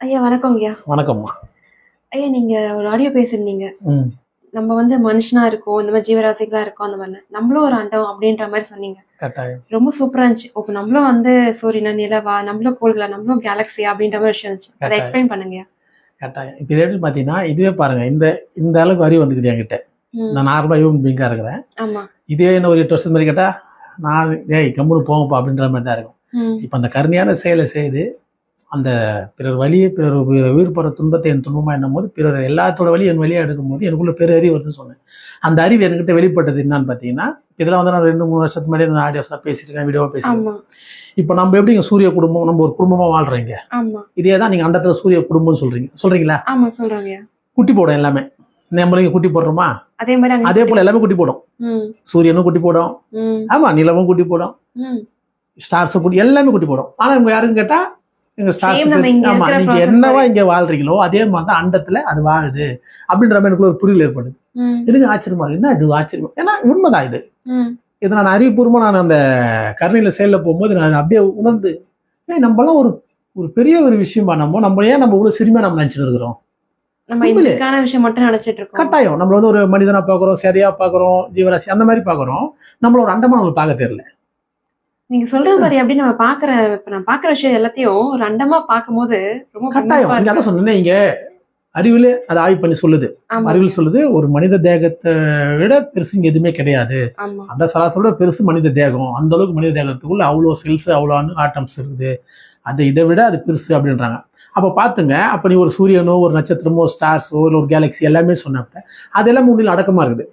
ஐயா வணக்கம் ஐயா. வணக்கம்மா. ஐயா நீங்க ஒரு ஆடியோ பேசியிருந்தீங்க ம். நம்ம வந்து மனுஷனா இருக்கோம் இந்த மாதிரி ஜீவராசிகளா இருக்கோம் அந்த மாதிரி நம்மளும் ஒரு அண்டம் அப்படின்ற மாதிரி சொன்னீங்க. ரொம்ப சூப்பரா இருந்துச்சு. இப்போ நம்மளும் வந்து சூரியனா நிலவா நம்மளும் கோள்களா நம்மளும் கேலக்ஸி அப்படின்ற மாதிரி விஷயம் இருந்துச்சு. அதை. எக்ஸ்பிளைன் பண்ணுங்க கட்டாயம். இப்போ இது எப்படி பார்த்தீங்கன்னா இதுவே பாருங்க இந்த இந்த அளவுக்கு அறிவு வந்துக்குது என்கிட்ட. நான் நார்மலாக ஹியூமன் பீங்காக இருக்கிறேன். ஆமா. இதே என்ன ஒரு எட்டு வருஷம் மாதிரி கேட்டால் நான் ஏய் கம்முனு போங்கப்பா அப்படின்ற மாதிரி தான் இருக்கும். இப்போ அந்த கருணையான செயலை செய்து அந்த பிறர் வழியை பிறர் உயிர் உயிர்படுற துன்பத்தை என் துன்பமாக என்னும் போது பிறர் எல்லாத்தோட வழி என் வழியாக எடுக்கும்போது எனக்குள்ள பெரு அறிவு வருதுன்னு சொன்னேன். அந்த அறிவு என்கிட்ட வெளிப்பட்டது என்னன்னு பார்த்தீங்கன்னா இதெல்லாம் வந்து நான் ரெண்டு மூணு வருஷத்துக்கு முன்னாடி நான் ஆடியோஸாக பேசியிருக்கேன் வீடியோவாக பேசியிருக்கேன். இப்போ நம்ம எப்படி இங்க சூரிய குடும்பம் நம்ம ஒரு குடும்பமாக வாழ்றீங்க? இதே தான் நீங்கள் அண்டத்தில் சூரிய குடும்பம்னு சொல்றீங்க. சொல்றீங்களா? ஆமா சொல்றாங்க. ஐயா குட்டி போடும் எல்லாமே. நம்மளும் இங்க குட்டி போடுறோமா? அதே மாதிரி அதே போல எல்லாமே குட்டி போடும். சூரியனும் குட்டி போடும். ம், ஆமா நிலவும் குட்டி போடும். ஸ்டார்ஸ் குட்டி எல்லாமே குட்டி போடும். ஆனா இவங்க யாருன்னு கேட்டா என்னவா. இங்க வாழ்றீங்களோ அதே மாதிரி தான் அண்டத்துல அது வாழுது அப்படின்ற மாதிரி எனக்கு ஒரு புரிதல் ஏற்படுது. எனக்கு ஆச்சரியமா என்ன இது ஆச்சரியமா? ஏன்னா உண்மைதான் இது. இது நான் அறிவுபூர்வமா நான் அந்த கருணையில செயல்ல போகும்போது நான் அப்படியே உணர்ந்து ஏய் நம்மலாம் ஒரு ஒரு பெரிய ஒரு விஷயமா நம்ம நம்ம ஏன் நம்ம இவ்வளவு சிறுமையா நம்ம நினைச்சிட்டு இருக்கிறோம்? கட்டாயம். நம்மள வந்து ஒரு மனிதனா பாக்குறோம் சரியா பாக்குறோம் ஜீவராசி அந்த மாதிரி பாக்குறோம் நம்மள ஒரு அண்டமா நம்ம பார்க்க தெரியல. நீங்க சொல்ற மாதிரி எப்படி நம்ம பாக்குற இப்ப நான் பாக்குற விஷயம் எல்லாத்தையும் ஒரு அண்டமா பார்க்கும்போது ரொம்ப கட்டாயம். நீங்க. அதான் சொன்னேன் இங்க அறிவுல அதை ஆய்வு பண்ணி சொல்லுது. அறிவில் சொல்லுது ஒரு மனித தேகத்தை விட பெருசு இங்க எதுவுமே கிடையாது. அந்த சராசரியோட பெருசு மனித தேகம். அந்த அளவுக்கு மனித தேகத்துக்குள்ள அவ்வளோ செல்ஸ் அவ்வளோ ஆட்டம்ஸ் இருக்குது. அது இதை விட அது பெருசு அப்படின்றாங்க. அப்போ பார்த்துங்க அப்போ நீ ஒரு சூரியனோ ஒரு நட்சத்திரமோ ஸ்டார்ஸோ இல்லை ஒரு கேலக்ஸி எல்லாமே சொன்னப்ப அது எல்லாமே உண்மையில் அடக்கமா இருக்குது.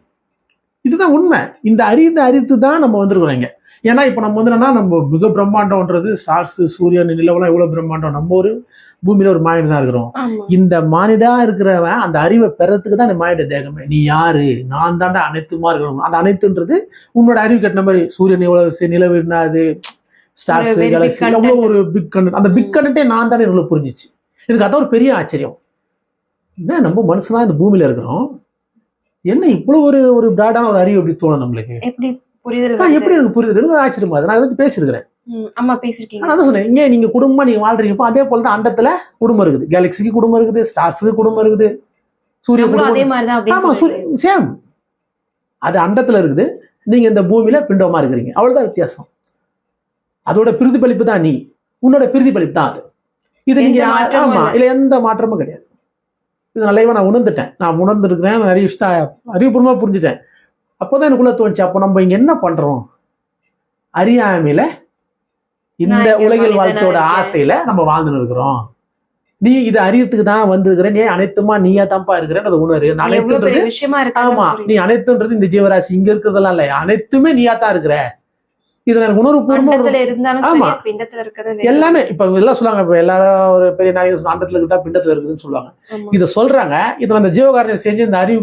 இதுதான் உண்மை. இந்த அறிந்து அறித்து தான் நம்ம வந்திருக்கிறோம் இங்க. ஏன்னா இப்போ நம்ம வந்து என்னன்னா நம்ம மிக பிரம்மாண்டம்ன்றது ஸ்டார்ஸ் சூரியன் நிலவெல்லாம் எவ்வளோ பிரம்மாண்டம்? நம்ம ஒரு பூமியில ஒரு மாநிலம் தான் இருக்கிறோம் இந்த மானிடா இருக்கிறவன் அந்த அறிவை பெறத்துக்கு தான் இந்த மானிட தேகமே. நீ யாரு? நான் தாண்டா அனைத்துமா இருக்கணும். அந்த அனைத்துன்றது உன்னோட அறிவு கட்டின மாதிரி சூரியன் எவ்வளவு நிலவு என்ன அது? Stars content. எவ்வளவு ஒரு பிக் கண்டென்ட் அந்த பிக். கண்டென்ட்டே நான் தானே எனக்கு புரிஞ்சிச்சு? எனக்கு அதான் ஒரு பெரிய ஆச்சரியம். என்ன நம்ம மனுஷனா இந்த பூமியில இருக்கிறோம்? என்ன இவ்வளவு ஒரு ஒரு பிராடான ஒரு அறிவு எப்படி தோணும் நம்மளுக்கு? எப்படி புரிதல்? எப்படி எனக்கு எனக்கு ஆச்சரியமா நான் அதை பத்தி பேசியிருக்கிறேன். ம், ஆமா பேசிருக்கீங்க. நான் அதான் சொன்னேன். இங்கே நீங்க குடும்பமா நீங்க வாழ்றீங்கப்போ அதே போல தான் அண்டத்துல குடும்பம் இருக்குது. கேலக்சிக்கு குடும்பம் இருக்குது ஸ்டார்ஸுக்கு குடும்பம் இருக்குது. சூரிய அதே சொல்றீங்க. சேம் அது அண்டத்துல இருக்குது. நீங்க இந்த பூமியில பிண்டமா இருக்கிறீங்க. அவ்வளவுதான் வித்தியாசம். அதோட பிரதிபலிப்பு தான் நீ. உன்னோட பிரதிபலிப்பு தான் அது. இது நீங்க ஆமா இல்ல. எந்த மாற்றமும் கிடையாது. இது நல்லவா நான் உணர்ந்துட்டேன். நான் உணர்ந்துருக்கிறேன். நிறைய விஷயம் அறிவுபூர்வமா புரிஞ்சுட்டேன். அப்போதான் எனக்குள்ள தோணுச்சு அப்போ நம்ம இங்க என்ன பண்றோம்? அறியாமையில இந்த உலகில் வாழ்க்கையோட. ஆசையில நம்ம வாழ்ந்துன்னு இருக்கிறோம். நீ இது அறியத்துக்கு தான் வந்திருக்கிற நீ அனைத்துமா நீயா தான்ப்பா இருக்கிறேன் உணரு. அது எவ்வளவு அனைத்துன்றது ஆமா நீ அனைத்துன்றது இந்த ஜீவராசி இங்க இருக்கிறதெல்லாம் இல்ல அனைத்துமே நீயா தான் இருக்கிற. இது எனக்கு உணர்வு பூர்வமா ஆமா. எல்லாமே இப்ப எல்லாம் சொல்லுவாங்க இப்ப எல்லாரும் ஒரு பெரிய நாயகர் அண்டத்துல இருக்கா பிண்டத்துல இருக்குதுன்னு சொல்லுவாங்க. இதை சொல்றாங்க இது அந்த ஜீவகாரணியம் செஞ்சு இந்த அறிவு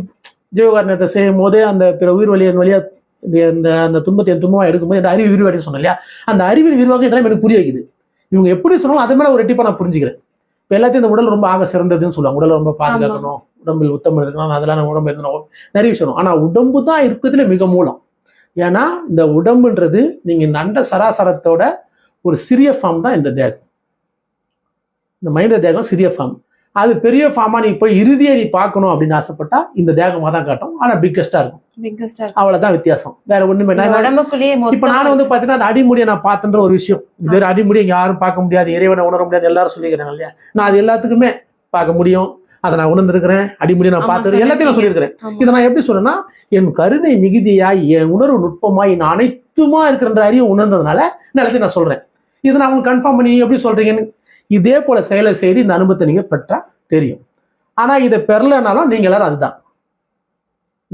ஜீவகாரணியத்தை செய்யும் போதே அந்த பிற உயிர் வழியின் வழியா இந்த- அந்த துன்பத்தை என் துன்பமா எடுக்கும்போது இந்த அறிவு விரிவாடி சொன்னேன் இல்லையா அந்த அறிவின் விரிவாக்கம் இதெல்லாம் எனக்கு புரிய வைக்குது. இவங்க எப்படி சொன்னாலும் அதை மேல ஒரு ரெட்டிப்பா நான் புரிஞ்சுக்கிறேன். இப்ப எல்லாத்தையும் இந்த உடல் ரொம்ப ஆக சிறந்ததுன்னு சொல்லுவாங்க. உடலை ரொம்ப பாதுகாக்கணும் உடம்பில் உத்தமம் இருக்கணும் அதெல்லாம் நம்ம உடம்பு இருக்கணும் நிறைய விஷயம் இருக்கும். ஆனா உடம்பு தான் இருக்கிறதுல மிக மூலம். ஏன்னா இந்த உடம்புன்றது நீங்க இந்த அண்ட சராசரத்தோட ஒரு சிறிய ஃபார்ம் தான் இந்த தேகம். இந்த மனித தேகம் சிறிய ஃபார்ம் அது பெரிய ஃபார்மா நீ போய் இறுதியை நீ பார்க்கணும் அப்படின்னு ஆசைப்பட்டா இந்த தேகமா தான் காட்டும். ஆனா பிக்கஸ்டா இருக்கும். அவ்வளவுதான் வித்தியாசம். வேற ஒண்ணுமே நான் இப்ப நானும் வந்து பாத்தீங்கன்னா அந்த அடிமுடியை நான் பார்த்தன்ற ஒரு விஷயம். இது அடிமுடி இங்க யாரும் பார்க்க முடியாது. இறைவனை உணர முடியாது. எல்லாரும் சொல்லிக்கிறாங்க இல்லையா? நான் அது எல்லாத்துக்குமே பார்க்க முடியும். அதை நான் உணர்ந்திருக்கிறேன். அடிமுடியை நான் ஆமா, பார்த்தது எல்லாத்தையும் நான் சொல்லியிருக்கிறேன். இதை நான் எப்படி சொல்றேன்னா என் கருணை மிகுதியாய் என் உணர்வு நுட்பமாய் நான் அனைத்துமா இருக்கிறன்ற அறிவு உணர்ந்ததுனால நான் எல்லாத்தையும் நான் சொல்றேன். இதை நான் உங்களுக்கு கன்ஃபார்ம் பண்ணி எப்படி சொல்றீங்கன்னு இதே போல செயலை செய்து இந்த அனுபவத்தை நீங்க பெற்றா தெரியும். ஆனா இதை பெறலைனாலும் நீங்க எல்லாரும் அதுதான்.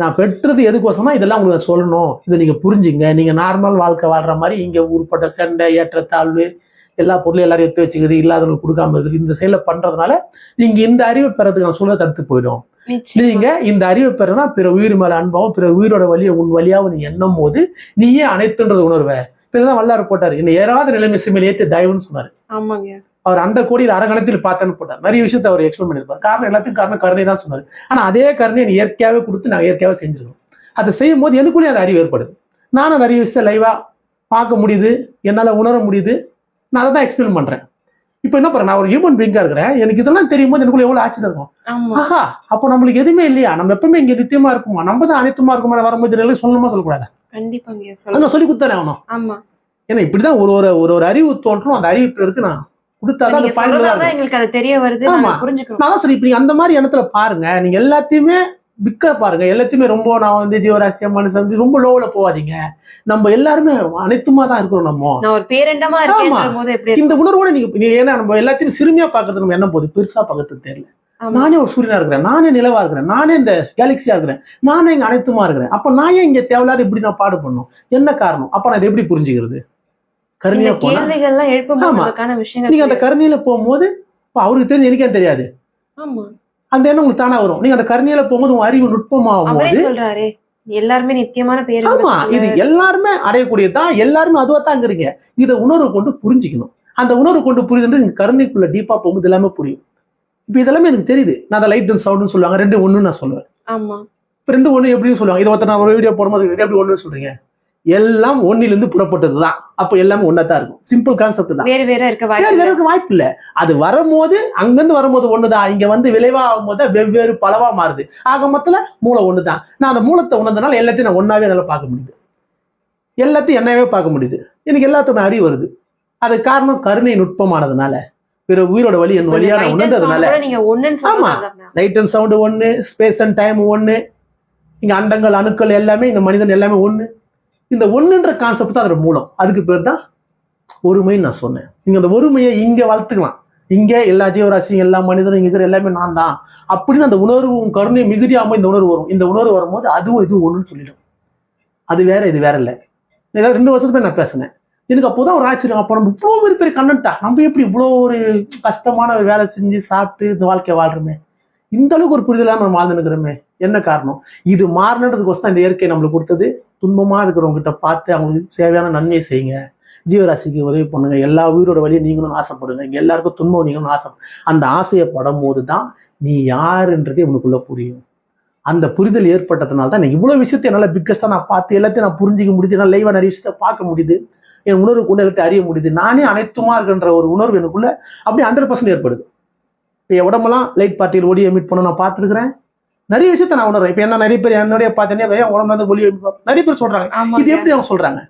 நான் பெற்றது எதுக்கோசமா இதெல்லாம் உங்களுக்கு சொல்லணும். இதை நீங்க புரிஞ்சுங்க. நீங்க நார்மல் வாழ்க்கை வாழ்ற மாதிரி இங்க உருப்பட்ட சண்டை ஏற்றத்தாழ்வு எல்லா பொருளும் எல்லாரும் எடுத்து வச்சுக்கிறது இல்லாதவங்களுக்கு கொடுக்காம இருக்குது. இந்த செயலை பண்றதுனால நீங்க இந்த அறிவை பெறதுக்கு நான் சொல்ல தடுத்து போயிடும். நீங்க இந்த அறிவை பெறனா பிற உயிர் மேல அன்பாவும் பிற உயிரோட வழியை உன் வழியாவும் நீ எண்ணும் போது நீயே அனைத்துன்றது உணர்வ. இப்பதான் வல்லாறு போட்டாரு. என்ன ஏறாத நிலைமை சிமையில் ஏத்து தயவுன்னு சொன்னாரு. ஆமாங்க. அவர் அந்த கோடியில் அரங்கணத்தில் பார்த்தேன்னு போட்டார். நிறைய விஷயத்தை அவர் எக்ஸ்பிளைன் பண்ணியிருப்பார். காரணம் எல்லாத்துக்கும் காரணம் கருணை தான் சொன்னார். ஆனா அதே கருணையை நீ இயற்கையாவே கொடுத்து நான் இயற்கையாவே செஞ்சிருக்கோம் அதை செய்யும் போது எனக்குள்ளேயே அந்த அறிவு ஏற்படுது. நானும் அறிவு விஷயத்தை லைவா பார்க்க முடியுது. என்னால உணர முடியுது. நான் அதை தான் எக்ஸ்பிளைன் பண்றேன். இப்போ என்ன பாருங்க நான் ஒரு ஹியூமன் பீங்கா இருக்கிறேன். எனக்கு இதெல்லாம் தெரியும் போது எனக்குள்ள எவ்வளவு ஆச்சரியம் இருக்கும். ஆஹா அப்போ நம்மளுக்கு எதுவுமே இல்லையா? நம்ம எப்பவுமே இங்க நித்தியமா இருக்குமா? நம்ம தான் அனைத்துமா இருக்குமா? வரும்போது சொல்லணுமா? சொல்லக்கூடாது? கண்டிப்பாங்க சொல்லி கொடுத்தானே ஆகணும் ஆமா. ஏன்னா இப்படிதான் ஒரு ஒரு ஒரு ஒரு அறிவு தோன்றும். அந்த அறிவு இருக்கு நான் கொடுத்தாதான். எங்களுக்கு அது தெரிய வருது நான் சொல்லி அந்த மாதிரி இடத்துல பாருங்க நீங்க எல்லாத்தையுமே பிக்க பாருங்க. எல்லாத்தையுமே ரொம்ப நான் வந்து ஜீவராசியா மனுஷன் ரொம்ப லோவுல போகாதீங்க. நம்ம எல்லாருமே அனைத்துமா தான் இருக்கிறோம் நம்ம. இந்த உணர்வோட நீங்க ஏன்னா நம்ம எல்லாத்தையும் சிறுமியா பாக்குறது நம்ம என்ன போகுது? பெருசா பார்க்கறது தெரியல. நானே ஒரு சூரியனா இருக்கிறேன். நானே நிலவா இருக்கிறேன். நானே இந்த கேலக்சியா இருக்கிறேன். நானே இங்க அனைத்துமா இருக்கிறேன். அப்ப நான் ஏன் இங்க தேவையில்லாத இப்படி நான் பாடு பண்ணும் என்ன காரணம்? அப்ப நான் இதை எப்படி புரிஞ்சுக்கிறது? கருணையா கேள்விகள்லாம் எழுப்பும்போது ஆமா. அதுக்கான விஷயங்கள் நீங்க அந்த கருணையில போகும்போது இப்ப அவருக்கு தெரிஞ்சு எனக்கே தெரியாது. ஆமா. அந்த எண்ணம் உங்களுக்கு தானா வரும். நீங்க அந்த கருணையில போகும்போது உங்க அறிவு நுட்பமாகும் போது சொல்றாரே எல்லாருமே நித்தியமான பேரு ஆமா. இது எல்லாருமே அடையக்கூடியதுதான் எல்லாருமே அதுவா தான் இருக்கிறீங்க இதை உணர்வு கொண்டு புரிஞ்சுக்கணும். அந்த உணர்வு கொண்டு புரியுதுன்றது நீங்க கருணைக்குள்ள டீப்பா போகும்போது எல்லாமே புரியும். இப்ப இதெல்லாமே எனக்கு தெரியுது. நான் அந்த லைட் அண்ட் சவுண்ட்னு சொல்லுவாங்க. ரெண்டு ஒண்ணு நான் சொல்லுவேன். ஆமா. இப்ப ரெண்டு ஒண்ணு எப்படின்னு சொல்லுவாங்க. இதை ஒருத்தர் நான் ஒரு வீடியோ போடும்போது எப்படி ஒண்ணு சொல்றீங்க? எல்லாம் ஒன்னிலிருந்து புறப்பட்டது தான் அப்ப எல்லாமே ஒன்னா தான் இருக்கும். சிம்பிள் கான்செப்ட் தான். வேறு வேற இருக்க வேற வாய்ப்பு இல்ல. வேறதுக்கு வாய்ப்பு இல்ல. அது வரும்போது அங்கிருந்து வரும்போது ஒண்ணுதான். இங்க வந்து விளைவா ஆகும்போது வெவ்வேறு பலவா மாறுது. ஆக மொத்தத்துல மூளை ஒண்ணுதான். நான் அந்த மூலத்தை உணர்ந்தனால எல்லாத்தையும் நான் ஒன்னாவே என்னால பார்க்க முடியுது. எல்லாத்தையும் என்னவே பார்க்க முடியுது. எனக்கு எல்லாத்துக்கும் அறிவு வருது. அது காரணம் கருணை நுட்பமானதுனால. பிற உயிரோட வழி என் வழியா நான் உணர்ந்ததுனால. ஆமா. லைட் அண்ட் சவுண்டு ஒண்ணு ஸ்பேஸ் அண்ட் டைம் ஒண்ணு இங்க அண்டங்கள் அணுக்கள் எல்லாமே இந்த மனிதன் எல்லாமே ஒண்ணு. இந்த ஒன்றுன்ற கான்செப்ட் தான் அதோட மூலம். அதுக்கு பேர் தான் ஒருமைன்னு நான் சொன்னேன். நீங்கள் அந்த ஒருமையை இங்கே வளர்த்துக்கலாம். இங்கே எல்லா ஜீவராசியும் எல்லா மனிதனும் இங்கே இருக்கிற எல்லாமே நான் தான். அப்படின்னு அந்த உணர்வும் கருணை மிகுதியாமல் இந்த உணர்வு வரும். இந்த உணர்வு வரும்போது அதுவும் இதுவும் ஒன்றுன்னு சொல்லிடும். அது வேற இது வேற இல்லை. ஏதாவது ரெண்டு வருஷத்துக்கு நான் பேசினேன். எனக்கு அப்போ தான் ஒரு ஆச்சரியம். அப்போ நம்ம இவ்வளோ பெரிய பெரிய கண்டென்ட்டா நம்ம எப்படி இவ்வளோ ஒரு கஷ்டமான ஒரு வேலை செஞ்சு சாப்பிட்டு இந்த வாழ்க்கையை வாழ்றோமே? இந்த அளவுக்கு ஒரு புரிதலாக நம்ம வாழ்ந்துனுக்கிறோமே என்ன காரணம்? இது மாறினதுக்கோசம் இந்த இயற்கை நம்மளுக்கு கொடுத்தது. துன்பமாக இருக்கிறவங்க கிட்ட பார்த்து அவங்களுக்கு தேவையான நன்மையை செய்யுங்க. ஜீவராசிக்கு உதவி பண்ணுங்க. எல்லா உயிரோட வழியை நீங்களும் ஆசைப்படுங்க. இங்கே எல்லாருக்கும் துன்பம் நீங்களும் ஆசை. அந்த ஆசையை படும் போது தான் நீ யாருன்றதே உனக்குள்ள புரியும். அந்த புரிதல் ஏற்பட்டதுனால தான் இவ்வளோ இவ்வளவு விஷயத்தை என்னால் பிக்கஸ்ட்டாக நான் பார்த்து எல்லாத்தையும் நான் புரிஞ்சிக்க முடியுது. என்னால் லைவாக நிறைய விஷயத்த பார்க்க முடியுது. என் உணர்வு கொண்டு எல்லாத்தையும் அறிய முடியுது. நானே அனைத்துமா இருக்கின்ற ஒரு உணர்வு எனக்குள்ள அப்படியே ஹண்ட்ரட் பர்சன்ட் ஏற்படுது. இப்போ என் உடம்பெல்லாம் லைட் பார்ட்டியில் ஒடியை மீட் பண்ண நான் பார்த்துருக்குறேன். நிறைய விஷயத்த நான் உணர்றேன். இப்போ என்ன நிறைய பேர் என்னுடைய பார்த்தேனே என் ஒளி emit பண்ண- நிறைய பேர் சொல்றாங்க. இது எப்படி அவங்க சொல்றாங்க?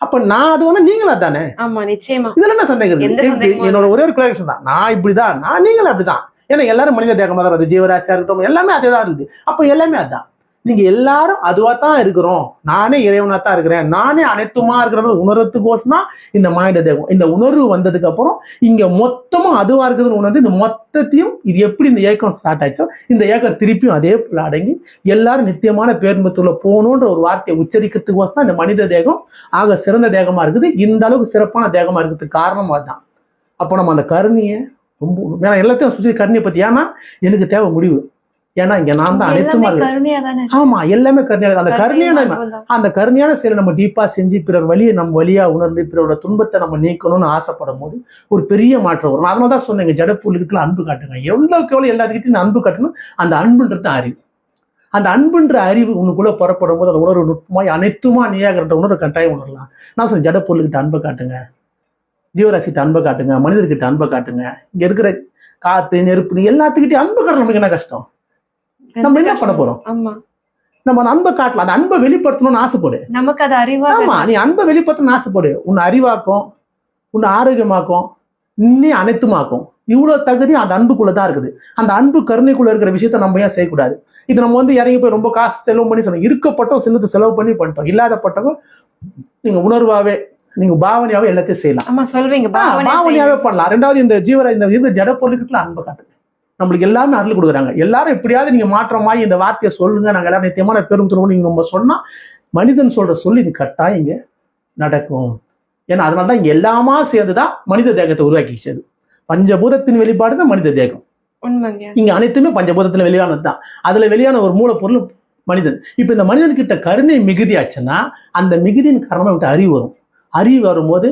அப்ப நான் அது வேணா நீங்களா தானே ஆமா நிச்சயமா. இதுல என்ன சந்தேகம்? என்னோட ஒரே ஒரு கிளாரிஃபிகேஷன் தான். நான் இப்படிதான். நான் நீங்களும் அப்படிதான். ஏன்னா எல்லாரும் மனித தேகமா தான் வருது ஜீவராசியா இருக்கட்டும் எல்லாமே அதே தான் இருக்குது. அப்ப எல்லாமே அதான். நீங்க எல்லாரும் அதுவா தான் இருக்கிறோம். நானே இறைவனா தான் இருக்கிறேன். நானே அனைத்துமா இருக்கிறது உணர்றதுக்கோசனா தான் இந்த மாயண்ட தேகம் இந்த உணர்வு வந்ததுக்கு அப்புறம் இங்க மொத்தமும் அதுவா இருக்குதுன்னு உணர்ந்து இந்த மொத்தத்தையும் இது எப்படி இந்த இயக்கம் ஸ்டார்ட் ஆச்சோ இந்த இயக்கம் திருப்பியும் அதே போல அடங்கி எல்லாரும் நித்தியமான பேர்மத்துள்ள போகணுன்ற ஒரு வார்த்தையை உச்சரிக்கிறதுக்கோசம் தான் இந்த மனித தேகம் ஆக சிறந்த தேகமா இருக்குது. இந்த அளவுக்கு சிறப்பான தேகமா இருக்கிறதுக்கு காரணம் அதுதான். அப்போ நம்ம அந்த கருணியை ரொம்ப எல்லாத்தையும் சுற்றி கருணியை பத்தி ஏன்னா எனக்கு தேவை முடிவு. ஏன்னா இங்க நான் தான் அனைத்துமா ஆமா எல்லாமே கருணையா அந்த கருணையான. அந்த கருணையான செயலை நம்ம டீப்பா செஞ்சு பிறர் வழியை நம்ம வழியா உணர்ந்து பிறரோட துன்பத்தை நம்ம நீக்கணும்னு ஆசைப்படும் போது ஒரு பெரிய மாற்றம் வரும். அதனால தான் சொன்னேங்க ஜடப்பொருளுக்குள்ள அன்பு காட்டுங்க. எவ்வளவுக்கு எவ்வளவு எல்லாத்துக்கிட்டையும் அன்பு காட்டணும்? அந்த அன்புன்றது தான் அறிவு. அந்த அன்புன்ற அறிவு உனக்குள்ள புறப்படும் போது அந்த உணர்வு நுட்பமாய் அனைத்துமா நீயாகிற உணர்வு கட்டாயம் உணரலாம். நான் சொன்னேன் ஜடப்பொருளுக்கிட்ட அன்பை காட்டுங்க. ஜீவராசிட்ட அன்பை காட்டுங்க. மனிதர்கிட்ட அன்பை காட்டுங்க. இங்க இருக்கிற காத்து நெருப்பு எல்லாத்துக்கிட்டையும் அன்பு காட்ட நமக்கு என்ன கஷ்டம்? நம்ம என்ன பண்ண போறோம்? ஆமா. நம்ம அந்த அன்பை காட்டலாம். அந்த அன்பை வெளிப்படுத்தணும்னு ஆசைப்படு. நமக்கு அது அறிவா ஆமா நீ அன்பை வெளிப்படுத்தணும்னு ஆசைப்படு. உன்னை அறிவாக்கும் உன்னை ஆரோக்கியமாக்கும் இன்னே அனைத்துமாக்கும். இவ்வளவு தகுதி அந்த அன்புக்குள்ள தான் இருக்குது. அந்த அன்பு கருணைக்குள்ள இருக்கிற விஷயத்த நம்ம ஏன் செய்யக்கூடாது? இது நம்ம வந்து இறங்கி போய் ரொம்ப காசு செலவு பண்ணி சொன்னோம். இருக்கப்பட்டோம் சின்னத்தை செலவு பண்ணி பண்ணிட்டோம். இல்லாதப்பட்டவங்க நீங்க உணர்வாவே நீங்க பாவனையாவே எல்லாத்தையும் செய்யலாம். ஆமா சொல்வீங்க. பாவனையாவே. பண்ணலாம். ரெண்டாவது இந்த ஜீவர இந்த இந்த ஜட பொருளுக்குள்ள அன்பை காட்டுங்க நம்மளுக்கு எல்லாமே அருள் கொடுக்குறாங்க. எல்லாரும் எப்படியாவது நீங்க மாற்றமாயி இந்த வார்த்தையை சொல்லுங்க. நாங்க எல்லாரும் நித்தியமான பெரும் திரும்ப நீங்க நம்ம சொன்னா மனிதன் சொல்ற சொல்லி இது கட்டாயம் இங்க நடக்கும். ஏன்னா அதனால தான் இங்க எல்லாமா சேர்ந்துதான் மனித தேகத்தை உருவாக்கிச்சது பஞ்சபூதத்தின் வெளிப்பாடு தான் மனித தேகம். இங்க அனைத்துமே பஞ்சபூதத்துல வெளியானது தான். அதுல வெளியான ஒரு மூலப்பொருள் மனிதன். இப்ப இந்த மனிதன் கிட்ட கருணை மிகுதியாச்சுன்னா அந்த மிகுதியின் காரணமா விட்டு அறிவு வரும். அறிவு வரும்போது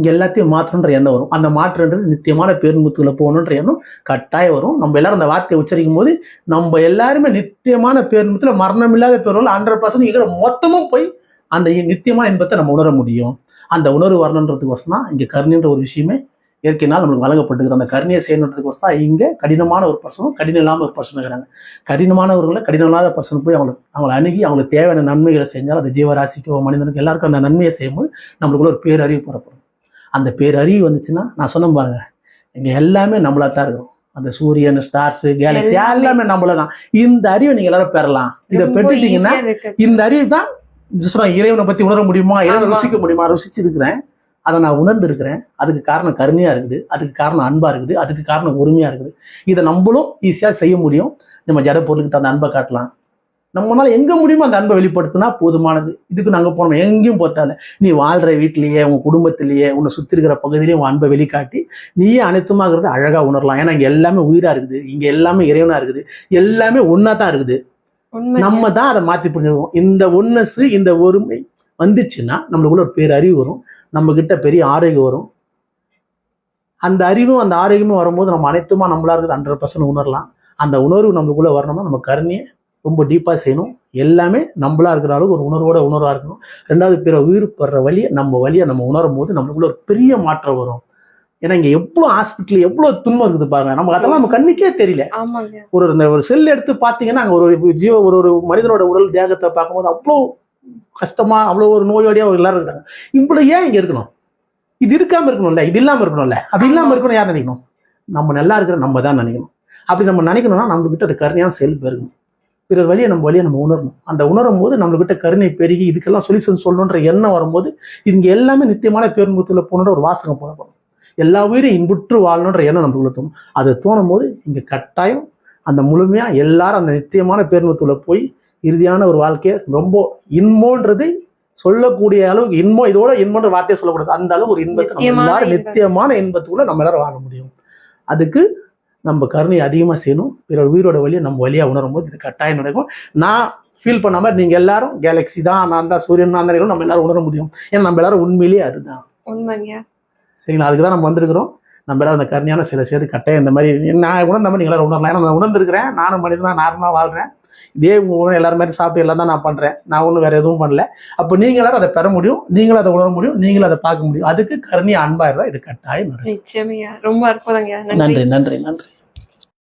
இங்கே எல்லாத்தையும் மாற்றணுன்ற எண்ணம் வரும். அந்த மாற்றன்றது நித்தியமான பேருந்துக்குள்ள போகணுன்ற எண்ணம் கட்டாயம் வரும். நம்ம எல்லாரும் அந்த வார்த்தையை உச்சரிக்கும் போது நம்ம எல்லாருமே நித்தியமான பேருந்துல மரணம் இல்லாத பேரோல் ஹண்ட்ரட் பர்சன்ட் இருக்கிற மொத்தமும் போய் அந்த நித்தியமான இன்பத்தை நம்ம உணர முடியும். அந்த உணர்வு வரணுன்றதுக்கோசம் வசனா இங்க கருணின்ற ஒரு விஷயமே இயற்கையினால் நம்மளுக்கு வழங்கப்பட்டிருக்கிற அந்த கருணையை செய்யணுன்றதுக்கு தான் இங்கே கடினமான ஒரு பர்சனும் கடினம் இல்லாமல் ஒரு பர்சன் இருக்கிறாங்க. கடினமானவர்களை கடினம் இல்லாத பர்சன் போய் அவங்களுக்கு அவங்களை அணுகி அவங்களுக்கு தேவையான நன்மைகளை செஞ்சால் அந்த ஜீவராசிக்கோ மனிதனுக்கு எல்லாருக்கும் அந்த நன்மையை செய்யும்போது நம்மளுக்குள்ள ஒரு பேரறிவு புறப்படும் அந்த பேரறிவு வந்துச்சுன்னா நான் சொன்ன பாருங்க இங்கே எல்லாமே நம்மளா தான் இருக்கிறோம். அந்த சூரியன் ஸ்டார்ஸ் கேலக்ஸி எல்லாமே. நம்மள தான் இந்த அறிவை நீங்க எல்லாரும் பெறலாம். இதை பெற்றுட்டீங்கன்னா. இந்த அறிவு தான் சொல்றாங்க இறைவனை பத்தி உணர முடியுமா இறைவனை. ருசிக்க முடியுமா ருசிச்சிருக்கிறேன். அதை நான் உணர்ந்திருக்கிறேன். அதுக்கு காரணம் கருணையா இருக்குது. அதுக்கு காரணம் அன்பா இருக்குது. அதுக்கு காரணம் உரிமையா இருக்குது. இதை நம்மளும் ஈஸியா செய்ய முடியும். நம்ம ஜட பொருள்கிட்ட அந்த அன்பை காட்டலாம். நம்மளால எங்க முடியுமோ அந்த அன்பை வெளிப்படுத்தினா போதுமானது. இதுக்கு நாங்க போனோம். எங்கேயும் போத்தால நீ வாழ்ற வீட்டிலேயே உங்க குடும்பத்திலேயே உன்னை சுத்தி இருக்கிற பகுதியிலேயே உன் அன்பை வெளிக்காட்டி நீயே அனைத்துமாகிறது அழகா உணரலாம். ஏன்னா இங்க எல்லாமே உயிரா இருக்குது. இங்க எல்லாமே இறைவனா இருக்குது. எல்லாமே ஒன்னா தான் இருக்குது. நம்ம தான் அதை மாற்றி புரிஞ்சுக்கணும். இந்த ஒன்னஸ் இந்த ஒருமை வந்துச்சுன்னா நம்மளுக்குள்ள ஒரு பேர் அறிவு வரும். நம்ம கிட்ட பெரிய ஆரோக்கியம் வரும். அந்த அறிவும் அந்த ஆரோக்கியமும் வரும்போது நம்ம அனைத்துமா நம்மளா இருக்குது ஹண்ட்ரட் பர்சன்ட் உணரலாம். அந்த உணர்வு நம்மளுக்குள்ள வரணும்னா நம்ம கருணையை ரொம்ப டீப்பாக செய்யணும். எல்லாமே நம்மளா இருக்கிற அளவுக்கு ஒரு உணர்வோட உணர்வாக இருக்கணும். ரெண்டாவது பிற உயிர் படுற வழியை நம்ம வழியை நம்ம உணரும் போது நம்மளுக்குள்ள ஒரு பெரிய மாற்றம் வரும். ஏன்னா இங்கே எவ்வளோ ஹாஸ்பிட்டல் எவ்வளோ துன்பம் இருக்குது பாருங்க. நமக்கு அதெல்லாம் நம்ம கண்ணுக்கே தெரியல. ஒரு இந்த ஒரு செல் எடுத்து பார்த்தீங்கன்னா அங்கே ஒரு ஜீவ ஒரு ஒரு மனிதனோட உடல் தேகத்தை பார்க்கும்போது அவ்வளோ கஷ்டமா அவ்வளோ ஒரு நோயோடையா ஒரு எல்லாரும் இருக்காங்க. இவ்வளோ ஏன் இங்கே இருக்கணும்? இது இருக்காம இருக்கணும்ல? இது இல்லாமல் இருக்கணும்ல? அப்படி இல்லாமல் இருக்கணும் யார் நினைக்கணும்? நம்ம நல்லா இருக்கிற நம்ம தான் நினைக்கணும். அப்படி நம்ம நினைக்கணும்னா நம்ம கிட்ட அது கருணையான செல் பெருகணும் பிறர் வழியை நம்ம வழியை நம்ம உணரணும். அந்த உணரும் போது நம்மகிட்ட கருணை பெருகி இதுக்கெல்லாம் சொல்யூஷன் சொல்லணுன்ற எண்ணம் வரும்போது இங்க எல்லாமே நித்தியமான பேருந்துல போகணுன்ற ஒரு வாசகம் போடப்படும். எல்லா உயிரும் இன்புற்று வாழணுன்ற எண்ணம் நம்மளுக்குள்ள தோணும் அது தோணும் போது இங்க கட்டாயம் அந்த முழுமையா எல்லாரும் அந்த நித்தியமான பேருந்துல போய் இறுதியான ஒரு வாழ்க்கையை ரொம்ப இன்போன்றது சொல்லக்கூடிய அளவுக்கு இன்பம் இதோட இன்பன்ற வார்த்தையை சொல்லக்கூடாது. அந்த அளவுக்கு ஒரு இன்பத்தை நம்ம எல்லாரும். நித்தியமான இன்பத்துக்குள்ள நம்ம எல்லாரும் வாழ முடியும். அதுக்கு நம்ம கருணையை அதிகமாக செய்யணும். பிறர் உயிரோட வழியை நம்ம வழியா உணரும் போது இது கட்டாயம் நடக்கும். நான் ஃபீல் பண்ண மாதிரி நீங்க எல்லாரும் கேலக்ஸி தான் நான் தான் சூரியன் தான் தான் நம்ம எல்லாரும் உணர முடியும். ஏன்னா நம்ம எல்லாரும் உண்மையிலேயே அதுதான். உண்மைங்க. சரிங்களா? அதுக்கு தான் நம்ம வந்திருக்கிறோம். நம்ம எல்லாரும் அந்த கருணையான சில சேர்த்து கட்டாயம் இந்த மாதிரி நான் உணர்ந்த மாதிரி நீங்க எல்லாரும் உணரலாம். ஏன்னா நான் உணர்ந்திருக்கிறேன். நானும் மனிதனா நார்மலாக வாழ்றேன். இதே உணவு எல்லாரும் மாதிரி சாப்பிட்டு எல்லாம் தான் நான் பண்றேன். நான் ஒன்றும் வேற எதுவும் பண்ணல. அப்போ நீங்க எல்லாரும் அதை பெற முடியும். நீங்களும் அதை உணர முடியும். நீங்களும் அதை பார்க்க முடியும். அதுக்கு கருணையா அன்பா இருந்தா இது கட்டாயம். நிச்சயமையா ரொம்ப அற்புதங்க நன்றி. நன்றி நன்றி நன்றி.